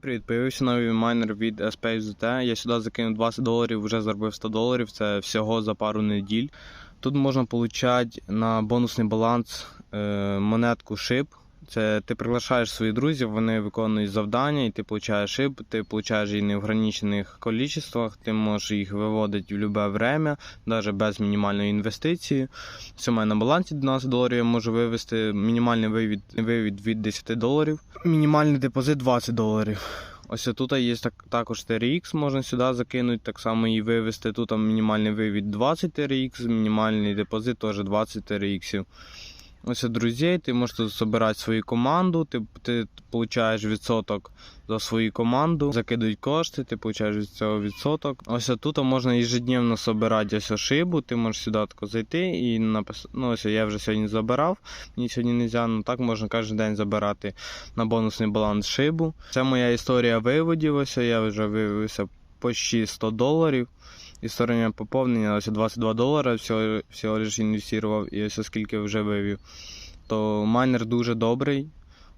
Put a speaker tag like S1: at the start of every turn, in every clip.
S1: Привіт, появився новий майнер від SpaceZT. Я сюди закинув 20 доларів, вже заробив 100 доларів. Це всього за пару неділь. Тут можна отримати на бонусний баланс е, монетку шип. Це ти приглашаєш своїх друзів, вони виконують завдання, і ти получаєш шип, ти получаєш її не в ограничених кількостях, ти можеш їх виводити в будь-яке время, навіть без мінімальної інвестиції. У на балансі 12 доларів я можу вивести мінімальний вивід, вивід від 10 доларів, мінімальний депозит 20 доларів. Ось тут є так, також TRX, можна сюди закинути, так само і вивести. Тут мінімальний вивід 20 TRX, мінімальний депозит теж 20 TRX. Ось друзей, ти можеш збирати свою команду, ти, ти получаєш відсоток за свою команду, закидують кошти, ти получаєш від цього відсоток. Ось тут можна ежедневно збирати ось шибу, ти можеш сюди зайти і написати. Ну, ось я вже сьогодні забирав, мені сьогодні не можна, ну так можна кожен день забирати на бонусний баланс шибу. Це моя історія виводів. Ось я вже вивівся почти 100 доларів. Історія поповнення ось 22 долара, всього, всього лише інвестував і ось скільки вже вивів. То майнер дуже добрий,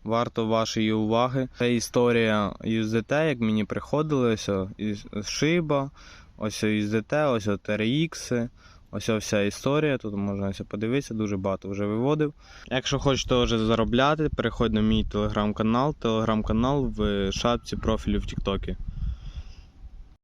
S1: варто вашої уваги. Це історія USDT, як мені приходили, ось із шиба, ось USDT, ось TRX. Ось вся історія, тут можна ось подивитися, дуже багато вже виводив. Якщо хочете вже заробляти, переходь на мій телеграм-канал, телеграм-канал в шапці профілю в Тіктокі.